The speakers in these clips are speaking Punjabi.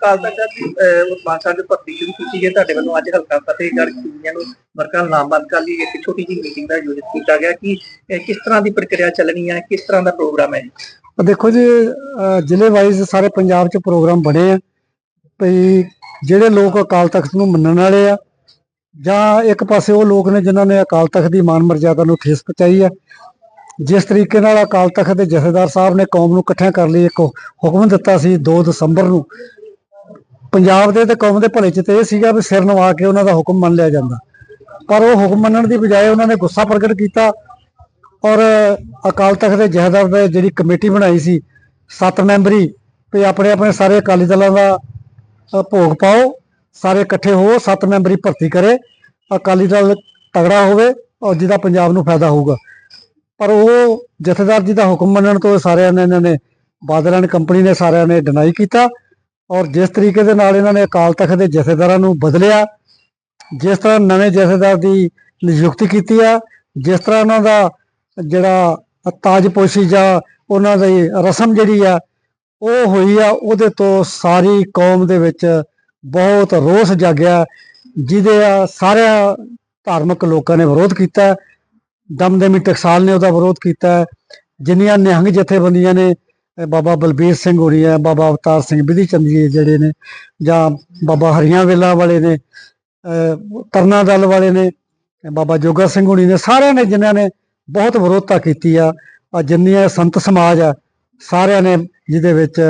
ਕਾਲ ਤੱਕ ਪੰਜ ਸਾਲ ਦੀ ਭਰਤੀ ਸ਼ੁਰੂ ਕੀਤੀ ਹੈ, ਤੁਹਾਡੇ ਵੱਲੋਂ ਅੱਜ ਹਲਕਾ ਫਤਿਹਗੜ੍ਹ ਚੂੜੀਆਂ ਵਰਕਰਾਂ ਨੂੰ ਨਾਮਜ਼ਦ ਲਈ ਇੱਕ ਛੋਟੀ ਜਿਹੀ ਮੀਟਿੰਗ ਦਾ ਆਯੋਜਿਤ ਕੀਤਾ ਗਿਆ ਕਿ ਕਿਸ ਤਰ੍ਹਾਂ ਦੀ ਪ੍ਰਕਿਰਿਆ ਚੱਲਣੀ ਹੈ, ਕਿਸ ਤਰ੍ਹਾਂ ਦਾ ਪ੍ਰੋਗਰਾਮ ਹੈ? ਅਹ ਦੇਖੋ ਜੀ ਜ਼ਿਲ੍ਹੇ ਵਾਈਜ਼ ਸਾਰੇ ਪੰਜਾਬ 'ਚ ਪ੍ਰੋਗਰਾਮ ਬਣੇ ਆ। ਭਈ ਜਿਹੜੇ ਲੋਕ ਅਕਾਲ ਤਖਤ ਨੂੰ ਮੰਨਣ ਵਾਲੇ ਆ, ਜਾਂ ਇੱਕ ਪਾਸੇ ਉਹ ਲੋਕ ਨੇ ਜਿਨ੍ਹਾਂ ਨੇ ਅਕਾਲ ਤਖਤ ਦੀ ਮਾਨ ਮਰਜ਼ਾਦਾ ਨੂੰ ਠੇਸ ਪਹੁੰਚਾਈ ਆ ਜਿਸ ਤਰੀਕੇ ਨਾਲ ਅਕਾਲ ਤਖਤ ਦੇ ਜਥੇਦਾਰ ਸਾਹਿਬ ਨੇ ਕੌਮ ਨੂੰ ਇਕੱਠਿਆਂ ਕਰਨ ਲਈ, ਇੱਕ ਹੁਕਮ ਦਿੱਤਾ ਸੀ 2 ਦਸੰਬਰ ਨੂੰ। ਪੰਜਾਬ ਦੇ ਤੇ ਕੌਮ ਦੇ ਭਲੇ 'ਚ ਤੇ ਇਹ ਸੀਗਾ ਵੀ ਸਿਰ ਨਵਾ ਕੇ ਉਹਨਾਂ ਦਾ ਹੁਕਮ ਮੰਨ ਲਿਆ ਜਾਂਦਾ। ਪਰ ਉਹ ਹੁਕਮ ਮੰਨਣ ਦੀ ਬਜਾਏ ਉਹਨਾਂ ਨੇ ਗੁੱਸਾ ਪ੍ਰਗਟ ਕੀਤਾ ਔਰ ਅਕਾਲ ਤਖਤ ਦੇ ਜਥੇਦਾਰ ਦੇ ਜਿਹੜੀ ਕਮੇਟੀ ਬਣਾਈ ਸੀ, ਸੱਤ ਮੈਂਬਰੀ ਤੇ ਆਪਣੇ ਆਪਣੇ ਸਾਰੇ ਅਕਾਲੀ ਦਲਾਂ ਦਾ ਭੋਗ ਪਾਓ, ਸਾਰੇ ਇਕੱਠੇ ਹੋ, ਸੱਤ ਮੈਂਬਰੀ ਭਰਤੀ ਕਰੇ, ਅਕਾਲੀ ਦਲ ਤਗੜਾ ਹੋਵੇ ਔਰ ਜਿਹਦਾ ਪੰਜਾਬ ਨੂੰ ਫਾਇਦਾ ਹੋਊਗਾ। ਪਰ ਉਹ ਜਥੇਦਾਰ ਜੀ ਦਾ ਹੁਕਮ ਮੰਨਣ ਤੋਂ ਸਾਰਿਆਂ ਨੇ ਇਹਨਾਂ ਨੇ ਬਾਦਲ ਐਂਡ ਕੰਪਨੀ ਨੇ ਸਾਰਿਆਂ ਨੇ ਡਿਨਾਈ ਕੀਤਾ ਔਰ ਜਿਸ ਤਰੀਕੇ ਦੇ ਨਾਲ ਇਹਨਾਂ ਨੇ ਅਕਾਲ ਤਖਤ ਦੇ ਜਥੇਦਾਰਾਂ ਨੂੰ ਬਦਲਿਆ, ਜਿਸ ਤਰ੍ਹਾਂ ਨਵੇਂ ਜਥੇਦਾਰ ਦੀ ਨਿਯੁਕਤੀ ਕੀਤੀ ਆ, ਜਿਸ ਤਰ੍ਹਾਂ ਉਹਨਾਂ ਦਾ ਜਿਹੜਾ ਤਾਜਪੋਸ਼ੀ ਜਾਂ ਉਹਨਾਂ ਦੀ ਰਸਮ ਜਿਹੜੀ ਆ, ਉਹ ਹੋਈ ਆ, ਉਹਦੇ ਤੋਂ ਸਾਰੀ ਕੌਮ ਦੇ ਵਿੱਚ ਬਹੁਤ ਰੋਸ ਜਾਗਿਆ, ਜਿਹਦੇ ਆ ਸਾਰਿਆਂ ਧਾਰਮਿਕ ਲੋਕਾਂ ਨੇ ਵਿਰੋਧ ਕੀਤਾ। ਦਮਦਮੀ ਟਕਸਾਲ ਨੇ ਉਹਦਾ ਵਿਰੋਧ ਕੀਤਾ ਹੈ। ਜਿੰਨੀਆਂ ਨਿਹੰਗ ਜਥੇਬੰਦੀਆਂ ਨੇ ਬਾਬਾ ਬਲਬੀਰ ਸਿੰਘ ਹੋਰੀ ਹੈ ਬਾਬਾ ਅਵਤਾਰ ਸਿੰਘ ਵਿਧੀ ਚੰਦ ਜੀ ਜਿਹੜੇ ਨੇ, ਜਾਂ ਬਾਬਾ ਹਰੀਆਂ ਵੇਲਾ ਵਾਲੇ ਨੇ ਤਰਨਾ ਦਲ ਵਾਲੇ ਨੇ, ਬਾਬਾ ਜੋਗਾ ਸਿੰਘ ਹੋਣੀ ਨੇ, ਸਾਰਿਆਂ ਨੇ ਜਿਨ੍ਹਾਂ ਨੇ ਬਹੁਤ ਵਿਰੋਧਤਾ ਕੀਤੀ ਆ। ਆ ਜਿੰਨੀਆਂ ਸੰਤ ਸਮਾਜ ਆ, ਸਾਰਿਆਂ ਨੇ ਜਿਹਦੇ ਵਿੱਚ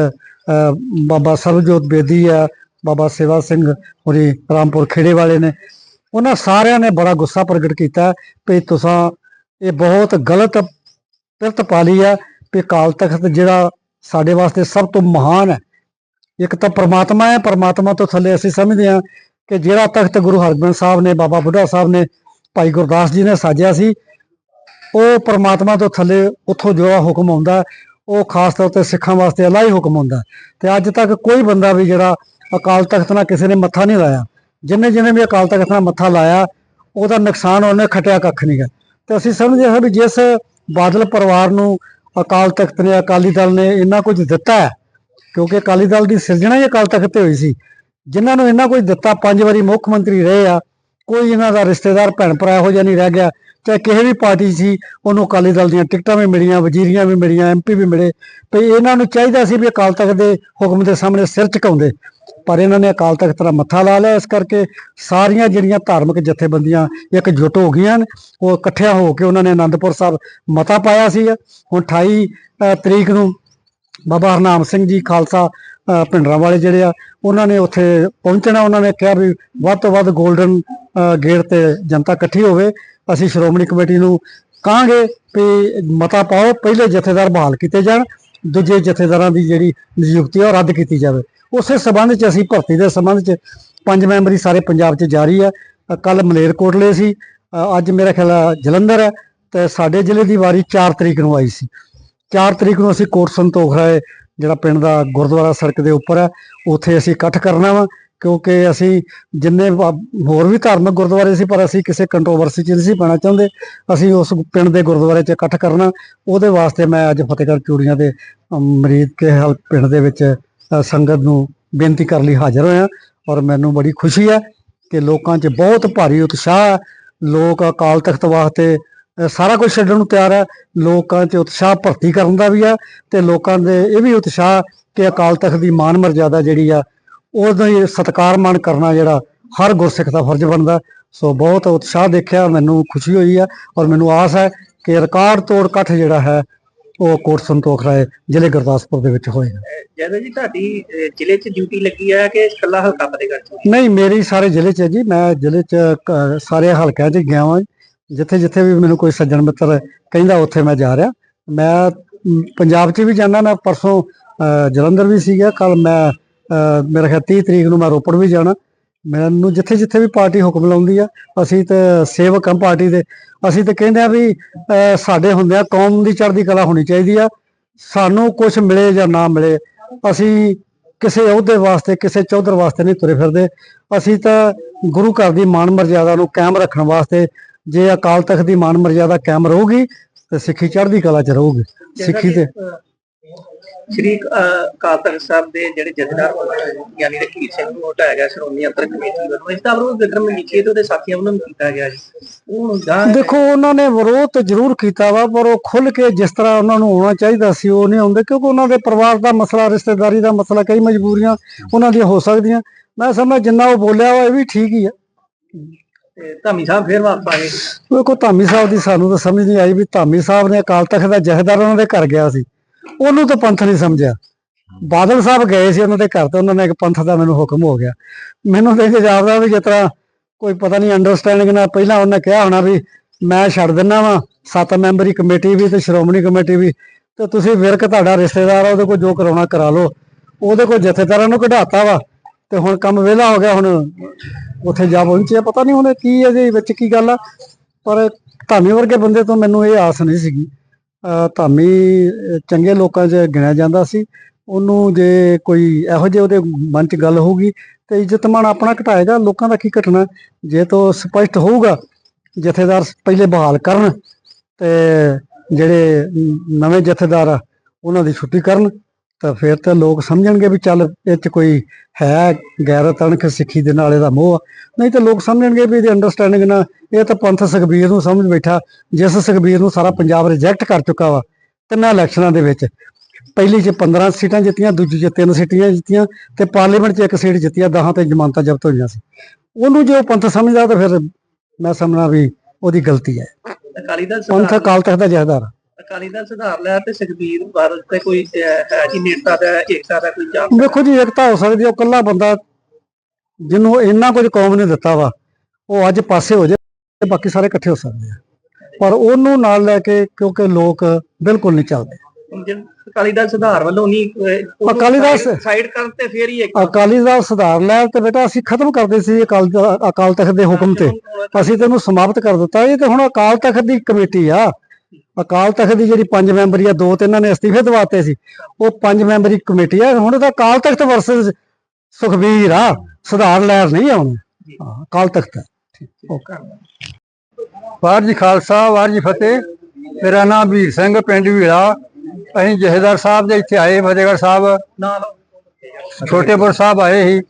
ਬਾਬਾ ਸਰਬਜੋਤ ਬੇਦੀ ਆ, ਬਾਬਾ ਸੇਵਾ ਸਿੰਘ ਹੋਰੀ ਰਾਮਪੁਰ ਖੇੜੇ ਵਾਲੇ ਨੇ, ਉਹਨਾਂ ਸਾਰਿਆਂ ਨੇ ਬੜਾ ਗੁੱਸਾ ਪ੍ਰਗਟ ਕੀਤਾ। ਵੀ ਤੁਸੀਂ ਇਹ ਬਹੁਤ ਗਲਤ ਪਿਰਤ ਪਾਲੀ ਆ ਵੀ ਕਾਲ ਤਖਤ ਜਿਹੜਾ ਸਾਡੇ ਵਾਸਤੇ ਸਭ ਤੋਂ ਮਹਾਨ ਹੈ। ਇੱਕ ਤਾਂ ਪ੍ਰਮਾਤਮਾ ਹੈ, ਪ੍ਰਮਾਤਮਾ ਤੋਂ ਥੱਲੇ ਅਸੀਂ ਸਮਝਦੇ ਹਾਂ ਕਿ ਜਿਹੜਾ ਤਖਤ ਗੁਰੂ ਹਰਗੋਬਿੰਦ ਸਾਹਿਬ ਨੇ, ਬਾਬਾ ਬੁੱਢਾ ਸਾਹਿਬ ਨੇ, ਭਾਈ ਗੁਰਦਾਸ ਜੀ ਨੇ ਸਾਜਿਆ ਸੀ, ਉਹ ਪ੍ਰਮਾਤਮਾ ਤੋਂ ਥੱਲੇ ਉੱਥੋਂ ਜਿਹੜਾ ਹੁਕਮ ਆਉਂਦਾ, ਉਹ ਖਾਸ ਤੌਰ ਤੇ ਸਿੱਖਾਂ ਵਾਸਤੇ ਅਲਾਈ ਹੁਕਮ ਹੁੰਦਾ ਤੇ ਅੱਜ ਤੱਕ ਕੋਈ ਬੰਦਾ ਵੀ ਜਿਹੜਾ ਅਕਾਲ ਤਖਤ ਨਾਲ ਕਿਸੇ ਨੇ ਮੱਥਾ ਨਹੀਂ ਲਾਇਆ। ਜਿੰਨੇ ਜਿੰਨੇ ਵੀ ਅਕਾਲ ਤਖਤ ਨਾਲ ਮੱਥਾ ਲਾਇਆ, ਉਹਦਾ ਨੁਕਸਾਨ ਉਹਨੇ ਖਟਿਆ ਕੱਖ ਨਹੀਂ ਗਾ ਤੇ ਅਸੀਂ ਸਮਝਦੇ ਹਾਂ ਵੀ ਜਿਸ ਬਾਦਲ ਪਰਿਵਾਰ ਨੂੰ ਅਕਾਲ ਤਖਤ ਨੇ, ਅਕਾਲੀ ਦਲ ਨੇ ਇੰਨਾ ਕੁਝ ਦਿੱਤਾ ਹੈ, ਕਿਉਂਕਿ ਅਕਾਲੀ ਦਲ ਦੀ ਸਿਰਜਣਾ ਹੀ ਅਕਾਲ ਤਖਤ ਤੇ ਹੋਈ ਸੀ, ਜਿਨ੍ਹਾਂ ਨੂੰ ਇੰਨਾ ਕੁਝ ਦਿੱਤਾ, ਪੰਜ ਵਾਰੀ ਮੁੱਖ ਮੰਤਰੀ ਰਹੇ ਆ, ਕੋਈ ਇਹਨਾਂ ਦਾ ਰਿਸ਼ਤੇਦਾਰ ਭੈਣ ਭਰਾ ਇਹੋ ਜਿਹਾ ਨਹੀਂ ਰਹਿ ਗਿਆ, ਚਾਹੇ ਕਿਸੇ ਵੀ ਪਾਰਟੀ ਸੀ, ਉਹਨੂੰ ਅਕਾਲੀ ਦਲ ਦੀਆਂ ਟਿਕਟਾਂ ਵੀ ਮਿਲੀਆਂ, ਵਜ਼ੀਰੀਆਂ ਵੀ ਮਿਲੀਆਂ ਐਮਪੀ ਵੀ ਮਿਲੇ ਤੇ ਇਹਨਾਂ ਨੂੰ ਚਾਹੀਦਾ ਸੀ ਵੀ ਅਕਾਲ ਤਖਤ ਦੇ ਹੁਕਮ ਦੇ ਸਾਹਮਣੇ ਸਿਰ ਝੁਕਾਉਂਦੇ। ਪਰ ਇਹਨਾਂ ਨੇ ਅਕਾਲ ਤਖਤ ਦਾ ਮੱਥਾ ਲਾ ਲਿਆ ਇਸ ਕਰਕੇ ਸਾਰੀਆਂ ਜਿਹੜੀਆਂ ਧਾਰਮਿਕ ਜਥੇਬੰਦੀਆਂ ਇੱਕ ਇਕਜੁੱਟ ਹੋ ਗਈਆਂ ਨੇ ਉਹ ਇਕੱਠਿਆਂ ਹੋ ਕੇ ਉਹਨਾਂ ਨੇ ਆਨੰਦਪੁਰ ਸਾਹਿਬ ਮਤਾ ਪਾਇਆ ਸੀ ਹੁਣ 28 ਤਰੀਕ ਨੂੰ ਬਾਬਾ ਹਰਨਾਮ ਸਿੰਘ ਜੀ ਖਾਲਸਾ ਅ, ਭਿੰਡਰਾਂ ਵਾਲੇ ਜਿਹੜੇ ਆ ਉਹਨਾਂ ਨੇ ਉੱਥੇ ਪਹੁੰਚਣਾ ਉਹਨਾਂ ਨੇ ਕਿਹਾ ਵੀ ਵੱਧ ਤੋਂ ਵੱਧ 골ਡਨ ਗੇਟ ਤੇ ਜਨਤਾ ਇਕੱਠੀ ਹੋਵੇ ਅਸੀਂ ਸ਼੍ਰੋਮਣੀ ਕਮੇਟੀ ਨੂੰ ਕਹਾਂਗੇ ਵੀ ਮਤਾ ਪਾਓ ਪਹਿਲੇ ਜਥੇਦਾਰ ਬਹਾਲ ਕੀਤੇ ਜਾਣ ਦੂਜੇ ਜਥੇਦਾਰਾਂ ਦੀ ਜਿਹੜੀ ਨਿਯੁਕਤੀ ਆ ਉਹ ਰੱਦ ਕੀਤੀ ਜਾਵੇ। ਉਸੇ ਸਬੰਧ 'ਚ ਅਸੀਂ ਭਰਤੀ ਦੇ ਸਬੰਧ 'ਚ ਪੰਜ ਮੈਂਬਰੀ ਸਾਰੇ ਪੰਜਾਬ 'ਚ ਜਾਰੀ ਹੈ ਕੱਲ ਮਲੇਰਕੋਟਲੇ ਸੀ। ਅੱਜ ਮੇਰਾ ਖਿਆਲ ਜਲੰਧਰ ਹੈ ਤੇ ਸਾਡੇ ਜ਼ਿਲ੍ਹੇ ਦੀ ਵਾਰੀ 4 ਤਰੀਕ ਨੂੰ ਆਈ ਸੀ। 4 ਤਰੀਕ ਨੂੰ ਅਸੀਂ ਕੋਟ ਸੰਤੋਖ ਰਾਏ, ਜਿਹੜਾ ਪਿੰਡ ਦਾ ਗੁਰਦੁਆਰਾ ਸੜਕ ਦੇ ਉੱਪਰ ਹੈ ਉੱਥੇ ਅਸੀਂ ਇਕੱਠ ਕਰਨਾ ਵਾ, ਕਿਉਂਕਿ ਅਸੀਂ ਜਿੰਨੇ ਹੋਰ ਵੀ ਧਾਰਮਿਕ ਗੁਰਦੁਆਰੇ ਸੀ, ਪਰ ਅਸੀਂ ਕਿਸੇ ਕੰਟਰੋਵਰਸੀ 'ਚ ਨਹੀਂ ਸੀ ਪੈਣਾ ਚਾਹੁੰਦੇ। ਅਸੀਂ ਉਸ ਪਿੰਡ ਦੇ ਗੁਰਦੁਆਰੇ 'ਚ ਇਕੱਠ ਕਰਨਾ, ਉਹਦੇ ਵਾਸਤੇ ਮੈਂ ਅੱਜ ਫਤਿਹਗੜ੍ਹ ਚੂੜੀਆਂ ਦੇ ਮਰੀਦ ਕੇ ਹਲ ਪਿੰਡ ਦੇ ਵਿੱਚ ਸੰਗਤ ਨੂੰ ਬੇਨਤੀ ਕਰਨ ਲਈ ਹਾਜ਼ਰ ਹੋਇਆ ਔਰ ਮੈਨੂੰ ਬੜੀ ਖੁਸ਼ੀ ਹੈ ਕਿ ਲੋਕਾਂ 'ਚ ਬਹੁਤ ਭਾਰੀ ਉਤਸ਼ਾਹ ਹੈ। ਲੋਕ ਅਕਾਲ ਤਖਤ ਵਾਸਤੇ ਸਾਰਾ ਕੁਝ ਛੱਡਣ ਨੂੰ ਤਿਆਰ ਹੈ। ਲੋਕਾਂ 'ਚ ਉਤਸ਼ਾਹ ਭਰਤੀ ਕਰਨ ਦਾ ਵੀ ਆ ਤੇ ਲੋਕਾਂ ਦੇ ਇਹ ਵੀ ਉਤਸ਼ਾਹ ਕਿ ਅਕਾਲ ਤਖਤ ਦੀ ਮਾਨ ਮਰਜ਼ਾਦਾ ਜਿਹੜੀ ਆ, ਉਹਦਾ ਹੀ ਸਤਿਕਾਰ ਮਾਨ ਕਰਨਾ ਜਿਹੜਾ ਹਰ ਗੁਰਸਿੱਖ ਦਾ ਫਰਜ਼ ਬਣਦਾ। ਸੋ ਬਹੁਤ ਉਤਸ਼ਾਹ ਦੇਖਿਆ, ਮੈਨੂੰ ਖੁਸ਼ੀ ਹੋਈ ਆ ਔਰ ਮੈਨੂੰ ਆਸ ਹੈ ਕਿ ਰਿਕਾਰਡ ਤੋੜ ਇਕੱਠ ਜਿਹੜਾ ਹੈ ਉਹ ਕੋਟ ਸੰਤੋਖ ਰਾਏ ਜ਼ਿਲ੍ਹੇ ਗੁਰਦਾਸਪੁਰ ਦੇ ਵਿੱਚ ਹੋਏਗਾ ਜੈਦਾ ਜੀ ਤੁਹਾਡੀ ਅਹ, ਜ਼ਿਲ੍ਹੇ 'ਚ ਡਿਊਟੀ ਲੱਗੀ ਹੈ ਕਿ ਇਕੱਲਾ ਹਲਕਾ ਫਤਿਹਗੜ੍ਹ 'ਚ ਨਹੀਂ ਮੇਰੀ ਸਾਰੇ ਜ਼ਿਲ੍ਹੇ 'ਚ ਹੈ ਜੀ। ਮੈਂ ਜ਼ਿਲ੍ਹੇ 'ਚ ਕ- ਸਾਰੇ ਹਲਕਿਆਂ 'ਚ ਗਿਆ ਹਾਂ ਜਿੱਥੇ ਜਿੱਥੇ ਵੀ ਮੈਨੂੰ ਕੋਈ ਸੱਜਣ ਮਿੱਤਰ ਕਹਿੰਦਾ ਉੱਥੇ ਮੈਂ ਜਾ ਰਿਹਾ। ਮੈਂ ਅਮ, ਪੰਜਾਬ 'ਚ ਵੀ ਜਾਂਦਾ ਮੈਂ ਪਰਸੋਂ ਅ, ਜਲੰਧਰ ਵੀ ਸੀਗਾ। ਕੱਲ ਮੈਂ ਅ, ਮੇਰਾ ਖਿਆਲ 30 ਤਰੀਕ ਨੂੰ ਮੈਂ ਰੋਪੜ ਵੀ ਜਾਣਾ। ਮੈਨੂੰ ਜਿੱਥੇ ਜਿੱਥੇ ਵੀ ਪਾਰਟੀ ਹੁਕਮ ਲਾਉਂਦੀ ਆ ਅਸੀਂ ਤੇ ਸੇਵਕ ਹਾਂ ਪਾਰਟੀ ਦੇ ਅਸੀਂ ਤੇ ਕਹਿੰਦੇ ਆ ਵੀ ਸਾਡੇ ਹੁੰਦਿਆਂ ਕੌਮ ਦੀ ਚੜ੍ਹਦੀ ਕਲਾ ਹੋਣੀ ਚਾਹੀਦੀ ਆ ਸਾਨੂੰ ਕੁਝ ਮਿਲੇ ਜਾਂ ਨਾ ਮਿਲੇ ਅਸੀਂ ਕਿਸੇ ਅਹੁਦੇ ਵਾਸਤੇ ਕਿਸੇ ਚੌਧਰ ਵਾਸਤੇ ਨਹੀਂ ਤੁਰੇ ਫਿਰਦੇ ਅਸੀਂ ਤਾਂ ਗੁਰੂ ਘਰ ਦੀ ਮਾਨ ਮਰਜ਼ਾਦਾ ਨੂੰ ਕਾਇਮ ਰੱਖਣ ਵਾਸਤੇ ਜੇ ਅਕਾਲ ਤਖਤ ਦੀ ਮਾਨ ਮਰਜ਼ਾਦਾ ਕਾਇਮ ਰਹੂਗੀ ਤੇ ਸਿੱਖੀ ਚੜ੍ਹਦੀ ਕਲਾ 'ਚ ਰਹੂਗੀ ਸਿੱਖੀ ਤੇ ਸ਼੍ਰੀ ਅਕਾਲ ਤਖਤ ਸਾਹਿਬ ਦੇ ਜਿਹੜੇ ਜਥੇਦਾਰ ਯਾਨੀ ਰਖੀਰ ਸਿੰਘ ਨੂੰ ਹਟਾਇਆ ਗਿਆ ਸ਼੍ਰੋਮਣੀ ਅੰਤਰ ਕਮੇਟੀ ਵੱਲੋਂ। ਇਸ ਦਾ ਵਿਰੋਧ ਵਿਕਰਮ ਮਜੀਠੀਆ ਤੇ ਉਹਦੇ ਸਾਥੀਆਂ ਵੱਲੋਂ ਕੀਤਾ ਗਿਆ ਉਹ ਦੇਖੋ ਉਹਨਾਂ ਨੇ ਵਿਰੋਧ ਤਾਂ ਜ਼ਰੂਰ ਕੀਤਾ ਵਾ ਪਰ ਉਹ ਖੁੱਲ ਕੇ ਜਿਸ ਤਰ੍ਹਾਂ ਉਹਨਾਂ ਨੂੰ ਆਉਣਾ ਚਾਹੀਦਾ ਸੀ ਉਹ ਨਹੀਂ ਆਉਂਦੇ ਕਿਉਂਕਿ ਉਹਨਾਂ ਦੇ ਪਰਿਵਾਰ ਦਾ ਮਸਲਾ ਰਿਸ਼ਤੇਦਾਰੀ ਦਾ ਮਸਲਾ ਕਈ ਮਜਬੂਰੀਆਂ ਉਹਨਾਂ ਦੀਆਂ ਹੋ ਸਕਦੀਆਂ। ਮੈਂ ਸਮਝਦਾ ਜਿੰਨਾ ਉਹ ਬੋਲਿਆ ਵਾ ਇਹ ਵੀ ਠੀਕ ਹੀ ਆ। ਧਾਮੀ ਸਾਹਿਬ ਫੇਰ ਵਾਪਸ ਆ ਗਏ ਵੇਖੋ ਧਾਮੀ ਸਾਹਿਬ ਦੀ ਸਾਨੂੰ ਤਾਂ ਸਮਝ ਨਹੀਂ ਆਈ ਵੀ ਧਾਮੀ ਸਾਹਿਬ ਨੇ ਅਕਾਲ ਤਖਤ ਦਾ ਜਥੇਦਾਰ ਉਹਨਾਂ ਦੇ ਘਰ ਗਿਆ ਸੀ। ਉਹਨੂੰ ਤਾਂ ਪੰਥ ਨਹੀਂ ਸਮਝਿਆ। ਬਾਦਲ ਸਾਹਿਬ ਗਏ ਸੀ ਉਹਨਾਂ ਦੇ ਘਰ ਤੇ, ਉਹਨਾਂ ਨੇ ਇੱਕ ਪੰਥ ਦਾ ਮੈਨੂੰ ਹੁਕਮ ਹੋ ਗਿਆ। ਮੈਨੂੰ ਤਾਂ ਇਹ ਜਾਪਦਾ ਵੀ ਜਿਸ ਤਰ੍ਹਾਂ ਕੋਈ ਪਤਾ ਨਹੀਂ ਅੰਡਰਸਟੈਂਡਿੰਗ ਨਾਲ ਪਹਿਲਾਂ ਉਹਨੇ ਕਿਹਾ ਹੋਣਾ ਵੀ ਮੈਂ ਛੱਡ ਦਿੰਨਾ ਵਾਂ, ਸੱਤ ਮੈਂਬਰੀ ਕਮੇਟੀ ਵੀ ਤੇ ਸ਼੍ਰੋਮਣੀ ਕਮੇਟੀ ਵੀ, ਤੇ ਤੁਸੀਂ ਵਿਰਕ ਤੁਹਾਡਾ ਰਿਸ਼ਤੇਦਾਰ ਆ, ਉਹਦੇ ਕੋਲ ਜੋ ਕਰਾਉਣਾ ਕਰਾ ਲਓ। ਉਹਦੇ ਕੋਲ ਜਥੇਦਾਰਾਂ ਨੂੰ ਕਢਾਤਾ ਵਾ, ਤੇ ਹੁਣ ਕੰਮ ਵਿਹਲਾ ਹੋ ਗਿਆ, ਹੁਣ ਉੱਥੇ ਜਾ ਪਹੁੰਚਿਆ ਪਤਾ ਨਹੀਂ ਹੁਣ ਕੀ ਇਹਦੇ ਵਿੱਚ ਕੀ ਗੱਲ ਆ, ਪਰ ਧਾਮੀ ਵਰਗੇ ਬੰਦੇ ਤੋਂ ਮੈਨੂੰ ਇਹ ਆਸ ਨਹੀਂ ਸੀਗੀ। ਧਾਮੀ ਚੰਗੇ ਲੋਕਾਂ 'ਚ ਗਿਣਿਆ ਜਾਂਦਾ ਸੀ। ਉਹਨੂੰ ਜੇ ਕੋਈ ਇਹੋ ਜਿਹੇ ਉਹਦੇ ਮਨ 'ਚ ਗੱਲ ਹੋਊਗੀ ਤੇ ਇੱਜ਼ਤ ਮਾਣ ਆਪਣਾ ਘਟਾਏਗਾ, ਲੋਕਾਂ ਦਾ ਕੀ ਘਟਣਾ? ਜੇ ਤੋਂ ਸਪਸ਼ਟ ਹੋਊਗਾ, ਜਥੇਦਾਰ ਪਹਿਲੇ ਬਹਾਲ ਕਰਨ ਤੇ ਜਿਹੜੇ ਨਵੇਂ ਜਥੇਦਾਰ ਆ, ਉਹਨਾਂ ਦੀ ਛੁੱਟੀ ਕਰਨ। ਤਾਂ ਫਿਰ ਤਾਂ ਲੋਕ ਸਮਝਣਗੇ ਵੀ ਚੱਲ ਇਹ 'ਚ ਕੋਈ ਹੈ ਗੈਰਤ ਅਣਖ ਸਿੱਖੀ ਦੇ ਨਾਲ ਇਹਦਾ ਮੋਹ ਆ। ਨਹੀਂ ਤਾਂ ਲੋਕ ਸਮਝਣਗੇ ਵੀ ਇਹਦੀ ਅੰਡਰਸਟੈਂਡਿੰਗ ਨਾਲ ਇਹ ਤਾਂ ਪੰਥ ਸੁਖਬੀਰ ਨੂੰ ਸਮਝ ਬੈਠਾ ਜਿਸ ਸੁਖਬੀਰ ਨੂੰ ਸਾਰਾ ਪੰਜਾਬ ਰਿਜੈਕਟ ਕਰ ਚੁੱਕਾ ਵਾ ਤਿੰਨਾਂ ਇਲੈਕਸ਼ਨਾਂ ਦੇ ਵਿੱਚ। ਪਹਿਲੀ 'ਚ 15 ਸੀਟਾਂ ਜਿੱਤੀਆਂ ਦੂਜੀ 'ਚ ਤਿੰਨ ਸੀਟਾਂ ਜਿੱਤੀਆਂ ਤੇ ਪਾਰਲੀਮੈਂਟ 'ਚ ਇੱਕ ਸੀਟ ਜਿੱਤੀਆਂ ਦਹਾਂ ਤੇ ਜ਼ਮਾਨਤਾਂ ਜ਼ਬਤ ਹੋਈਆਂ ਸੀ। ਉਹਨੂੰ ਜੇ ਉਹ ਪੰਥ ਸਮਝਦਾ ਤਾਂ ਫਿਰ ਮੈਂ ਸਮਝਣਾ ਵੀ ਉਹਦੀ ਗਲਤੀ ਹੈ। ਅਕਾਲੀ ਦਲ ਪੰਥ ਅਕਾਲ ਤਖਤ ਦਾ ਜਹਦਾਰ ਅਕਾਲੀ ਦਲ ਸੁਧਾਰ ਲਿਆ ਤੇ ਸੁਖਬੀਰ ਬਾਦਲ ਤੇ ਕੋਈ ਹੈ ਜੀ ਨੇਤਾ ਦਾ ਏਕਤਾ ਦਾ ਕੋਈ ਚਾਪ ਵੇਖੋ ਜੀ ਇਕਤਾ ਹੋ ਸਕਦੀ ਉਹ ਇਕੱਲਾ ਬੰਦਾ ਜਿਹਨੂੰ ਇੰਨਾ ਕੁਝ ਕੌਮ ਨੇ ਦਿੱਤਾ ਵਾ ਉਹ ਅੱਜ ਪਾਸੇ ਹੋ ਜਾਏ ਬਾਕੀ ਸਾਰੇ ਇਕੱਠੇ ਹੋ ਸਕਦੇ ਆ। ਪਰ ਉਹਨੂੰ ਨਾਲ ਲੈ ਕੇ ਕਿਉਂਕਿ ਲੋਕ ਬਿਲਕੁਲ ਨਹੀਂ ਚੱਲਦੇ। ਅਕਾਲੀ ਦਲ ਸੁਧਾਰ ਵੱਲੋਂ ਨਹੀਂ ਅਕਾਲੀ ਦਲ ਸ- ਸਾਈਡ ਕਰਨ ਤੇ ਫੇਰ ਹੀ ਇੱਕ ਅਕਾਲੀ ਦਲ ਸੁਧਾਰ ਲੈ ਤੇ ਬੇਟਾ ਅਸੀਂ ਖਤਮ ਕਰਦੇ ਸੀ ਅਕਾਲ ਅਕਾਲ ਤਖਤ ਦੇ ਹੁਕਮ ਤੇ। ਅਸੀਂ ਤੈਨੂੰ ਸਮਾਪਤ ਕਰ ਦਿੱਤਾ। ਇਹ ਤੇ ਹੁਣ ਅਕਾਲ ਤਖਤ ਦੀ ਕਮੇਟੀ ਆ। ਅਕਾਲ ਤਖਤ ਦੀ ਜਿਹੜੀ ਪੰਜ ਮੈਂਬਰੀ ਆ ਦੋ ਤੇ ਇਹਨਾਂ ਨੇ ਅਸਤੀਫੇ ਦਵਾਤੇ ਸੀ। ਉਹ ਪੰਜ ਮੈਂਬਰੀ ਕਮੇਟੀ ਆ ਹੁਣ ਤਾਂ ਅਕਾਲ ਤਖਤ ਵਰਸਸ ਸੁਖਬੀਰ ਆ ਸੁਧਾਰ ਲਹਿਰ ਨਹੀਂ ਆਉਣੀ ਹਾਂ, ਅਕਾਲ ਤਖਤ ਹੈ ਵਾਹਿਗੁਰੂ ਜੀ ਖਾਲਸਾ ਵਾਹਿਗੁਰੂ ਜੀ ਫਤਿਹ। ਮੇਰਾ ਨਾਮ ਵੀਰ ਸਿੰਘ ਪਿੰਡ ਵੀੜਾ। ਅਸੀਂ ਜਹੇਦਾਰ ਸਾਹਿਬ ਦੇ ਇੱਥੇ ਆਏ ਫਤਿਹਗੜ੍ਹ ਸਾਹਿਬ। ਨਾਲ। ਛੋਟੇਪੁਰ ਸਾਹਿਬ ਆਏ ਸੀ।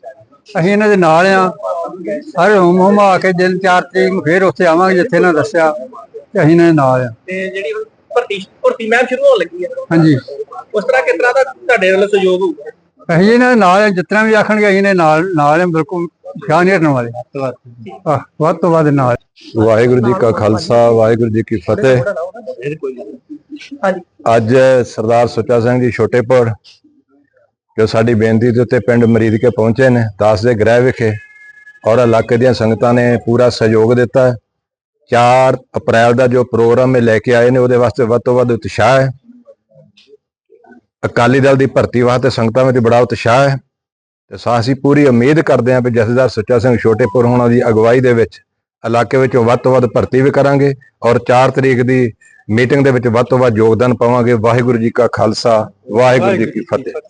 ਅਸੀਂ ਇਹਨਾਂ ਦੇ ਨਾਲ ਆ। ਸਾਰੇ ਹੁਮ ਹੁਮ ਆ ਕੇ ਦਿਨ ਚਾਰ ਤਰੀਕ ਨੂੰ ਫੇਰ ਉੱਥੇ ਆਵਾਂਗੇ ਜਿੱਥੇ ਇਹਨਾਂ ਦੱਸਿਆ। ਤੇ ਅਸੀਂ ਇਹਨਾਂ ਦੇ ਨਾਲ ਆ। ਤੇ ਜਿਹੜੀ ਹੁਣ ਭਰਤੀ ਭਰਤੀ ਮੈਮ ਸ਼ੁਰੂ ਹੋਣ ਲੱਗੀ ਹੈ। ਹਾਂਜੀ। ਉਸ ਤਰ੍ਹਾਂ ਕਿਸ ਤਰ੍ਹਾਂ ਦਾ ਤੁਹਾਡੇ ਵੱਲੋਂ ਸਹਿਯੋਗ ਹੋਊਗਾ? ਅਸੀਂ ਇਹਨਾਂ ਦੇ ਨਾਲ ਆ ਜਿਤਨਾ ਵੀ ਆਖਣਗੇ ਅਸੀਂ ਨੇ ਨਾਲ ਨਾਲ ਆ ਬਿਲਕੁਲ ਖਿਆਲ ਨਹੀਂ ਹਟਣ ਵਾਲੇ। ਆਹ, ਵੱਧ ਤੋਂ ਵੱਧ ਨਾਲ। ਵਾਹਿਗੁਰੂ ਜੀ ਕਾ ਖਾਲਸਾ ਵਾਹਿਗੁਰੂ ਜੀ ਕੀ ਫਤਿਹ। ਹਾਂਜੀ। ਅੱਜ ਸਰਦਾਰ ਸੁੱਚਾ ਸਿੰਘ ਜੀ ਛੋਟੇਪੁਰ ਜੋ ਸਾਡੀ ਬੇਨਤੀ ਦੇ ਉੱਤੇ ਪਿੰਡ ਮਰੀਦ ਕੇ ਪਹੁੰਚੇ ਨੇ ਦਾਸ ਦੇ ਗ੍ਰਹਿ ਵਿਖੇ ਔਰ ਇਲਾਕੇ ਦੀਆਂ ਸੰਗਤਾਂ ਨੇ ਪੂਰਾ ਸਹਿਯੋਗ ਦਿੱਤਾ ਹੈ। 4 ਅਪ੍ਰੈਲ ਦਾ ਜੋ ਪ੍ਰੋਗਰਾਮ ਇਹ ਲੈ ਕੇ ਆਏ ਨੇ ਉਹਦੇ ਵਾਸਤੇ ਵੱਧ ਤੋਂ ਵੱਧ ਉਤਸ਼ਾਹ ਹੈ। ਅਕਾਲੀ ਦਲ ਦੀ ਭਰਤੀ ਵਾਸਤੇ ਸੰਗਤਾਂ ਵਿੱਚ ਬੜਾ ਉਤਸ਼ਾਹ ਹੈ। ਤੇ ਸਾ ਅਸੀਂ ਪੂਰੀ ਉਮੀਦ ਕਰਦੇ ਹਾਂ ਕਿ ਜਥੇਦਾਰ ਸੁੱਚਾ ਸਿੰਘ ਛੋਟੇਪੁਰ ਹੋਣਾ ਦੀ ਅਗਵਾਈ ਦੇ ਵਿੱਚ ਇਲਾਕੇ ਵਿੱਚੋਂ ਵੱਧ ਤੋਂ ਵੱਧ ਭਰਤੀ ਵੀ ਕਰਾਂਗੇ ਔਰ 4 ਤਰੀਕ ਦੀ ਮੀਟਿੰਗ ਦੇ ਵਿੱਚ ਵੱਧ ਤੋਂ ਵੱਧ ਯੋਗਦਾਨ ਪਾਵਾਂਗੇ। ਵਾਹਿਗੁਰੂ ਜੀ ਕਾ ਖਾਲਸਾ ਵਾਹਿਗੁਰੂ ਜੀ ਕੀ ਫਤਿਹ।